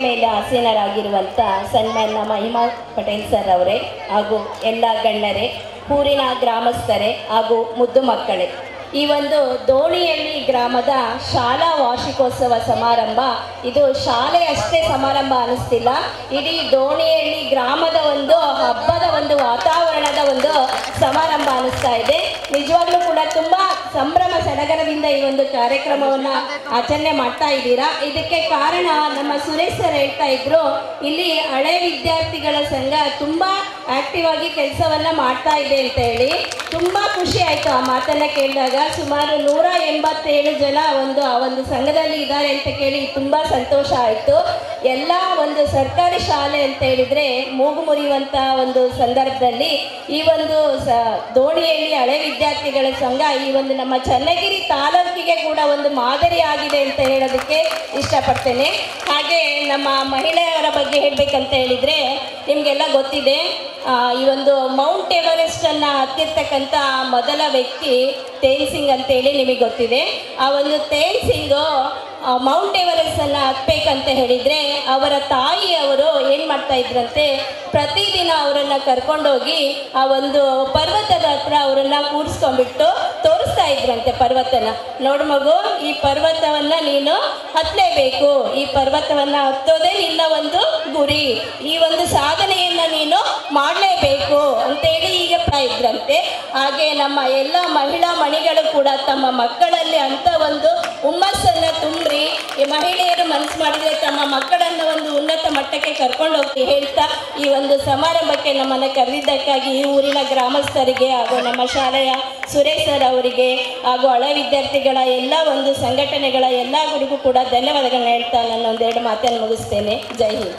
ಮೇಲೆ ಆಸೀನರಾಗಿರುವಂಥ ಸನ್ಮಾನ್ಯ ಮಹಿಮಾ ಪಟೇಲ್ ಸರ್ ಅವರೇ ಹಾಗೂ ಎಲ್ಲ ಗಣ್ಯರೇ, ಊರಿನ ಗ್ರಾಮಸ್ಥರೇ ಹಾಗೂ ಮುದ್ದು ಮಕ್ಕಳೇ. ಈ ಒಂದು ದೋಣಿಯಲ್ಲಿ ಗ್ರಾಮದ ಶಾಲಾ ವಾರ್ಷಿಕೋತ್ಸವ ಸಮಾರಂಭ, ಇದು ಶಾಲೆಯಷ್ಟೇ ಸಮಾರಂಭ ಅನ್ನಿಸ್ತಿಲ್ಲ ಇಡೀ ದೋಣಿಯಲ್ಲಿ ಗ್ರಾಮದ ಒಂದು ಹಬ್ಬದ ವಾತಾವರಣದ ಒಂದು ಸಮಾರಂಭ ಅನಿಸ್ತಾ ಇದೆ. ನಿಜವಾಗ್ಲೂ ಕೂಡ ತುಂಬಾ ಸಂಭ್ರಮ ಸಡಗರದಿಂದ ಈ ಒಂದು ಕಾರ್ಯಕ್ರಮವನ್ನ ಆಚರಣೆ ಮಾಡ್ತಾ ಇದ್ದೀರಾ? ಇದಕ್ಕೆ ಕಾರಣ ನಮ್ಮ ಸುರೇಶ್ ಸರ್ ಹೇಳ್ತಾ ಇದ್ರು, ಇಲ್ಲಿ ಹಳೆ ವಿದ್ಯಾರ್ಥಿಗಳ ಸಂಘ ತುಂಬಾ ಆಕ್ಟಿವ್ ಆಗಿ ಕೆಲಸವನ್ನ ಮಾಡ್ತಾ ಇದೆ ಅಂತ ಹೇಳಿ. ತುಂಬಾ ಖುಷಿ ಆಯ್ತು ಆ ಮಾತನ್ನ ಕೇಳಿದಾಗ. ಸುಮಾರು ನೂರ ಎಂಬತ್ತೇಳು ಜನ ಒಂದು ಆ ಒಂದು ಸಂಘದಲ್ಲಿ ಇದ್ದಾರೆ ಅಂತ ಕೇಳಿ ತುಂಬಾ ಸಂತೋಷ ಆಯ್ತು. ಎಲ್ಲ ಒಂದು ಸರ್ಕಾರಿ ಶಾಲೆ ಅಂತ ಹೇಳಿದ್ರೆ ಮೂಗು ಮುರಿಯುವಂತ ಒಂದು ಸಂದರ್ಭದಲ್ಲಿ ಈ ಒಂದು ಸ, ದೋಣಿಯಲ್ಲಿ ಹಳೆ ವಿದ್ಯಾರ್ಥಿಗಳ ಸಂಘ ಈ ಒಂದು ನಮ್ಮ ಚನ್ನಗಿರಿ ತಾಲೂಕಿಗೆ ಕೂಡ ಒಂದು ಮಾದರಿ ಆಗಿದೆ ಅಂತ ಹೇಳೋದಕ್ಕೆ ಇಷ್ಟಪಡ್ತೇನೆ. ಹಾಗೆ ನಮ್ಮ ಮಹಿಳೆಯರ ಬಗ್ಗೆ ಹೇಳಬೇಕಂತ ಹೇಳಿದ್ರೆ ನಿಮಗೆಲ್ಲ ಗೊತ್ತಿದೆ ಈ ಒಂದು ಮೌಂಟ್ ಎವರೆಸ್ಟ್ ಅನ್ನ ಹತ್ತಿರ್ತಕ್ಕಂಥ ಮೊದಲ ವ್ಯಕ್ತಿ ತೇನ್ ಸಿಂಗ್ ಅಂತೇಳಿ ನಿಮಗೆ ಗೊತ್ತಿದೆ. ಆ ಒಂದು ತೇನ್ ಸಿಂಗ್ ಮೌಂಟ್ ಎವರೆಸ್ಟ್ ಅನ್ನ ಹತ್ಬೇಕಂತ ಹೇಳಿದ್ರೆ ಅವರ ತಾಯಿಯವರು ಏನು ಮಾಡ್ತಾ ಇದ್ರಂತೆ, ಪ್ರತಿದಿನ ಅವರನ್ನ ಕರ್ಕೊಂಡೋಗಿ ಆ ಒಂದು ಪರ್ವತದ ಹತ್ರ ಅವರನ್ನ ಕೂರಿಸ್ಕೊಂಡ್ಬಿಟ್ಟು ತೋರಿಸ್ತಾ ಇದ್ರಂತೆ ಪರ್ವತನ. ನೋಡು ಮಗು, ಈ ಪರ್ವತವನ್ನ ನೀನು ಹತ್ತಲೇಬೇಕು ಈ ಪರ್ವತವನ್ನ ಹತ್ತೋದೇ ನಿನ್ನ ಒಂದು ಗುರಿ. ಈ ಒಂದು ಸಾಧನೆಯನ್ನ ನೀನು ಮಾಡಲೇಬೇಕು ಅಂತೇಳಿ ಈಗ ಇದ್ರಂತೆ. ಹಾಗೆ ನಮ್ಮ ಎಲ್ಲ ಮಹಿಳಾ ಮಣಿಗಳು ಕೂಡ ತಮ್ಮ ಮಕ್ಕಳಲ್ಲಿ ಅಂತ ಒಂದು ಹುಮ್ಮಸ್ಸನ್ನ ತುಂಬ್ರಿ ಈ ಮಹಿಳೆಯರು ಮನಸ್ಸು ಮಾಡಿದರೆ ತಮ್ಮ ಮಕ್ಕಳನ್ನ ಒಂದು ಉನ್ನತ ಮಟ್ಟಕ್ಕೆ ಕರ್ಕೊಂಡು ಹೋಗಿ ಹೇಳ್ತಾ, ಈ ಒಂದು ಸಮಾರಂಭಕ್ಕೆ ನಮ್ಮನ್ನು ಕರೆದಿದ್ದಕ್ಕಾಗಿ ಈ ಊರಿನ ಗ್ರಾಮಸ್ಥರಿಗೆ ಹಾಗೂ ನಮ್ಮ ಶಾಲೆಯ ಸುರೇಶ್ ಸರ್ ಅವರಿಗೆ ಹಾಗೂ ಹಳ ವಿದ್ಯಾರ್ಥಿಗಳ ಎಲ್ಲ ಒಂದು ಸಂಘಟನೆಗಳ ಎಲ್ಲರಿಗೂ ಕೂಡ ಧನ್ಯವಾದಗಳನ್ನ ಹೇಳ್ತಾ ನಾನು ಒಂದೆರಡು ಮಾತನ್ನು ಮುಗಿಸ್ತೇನೆ. ಜೈ ಹಿಂದ್.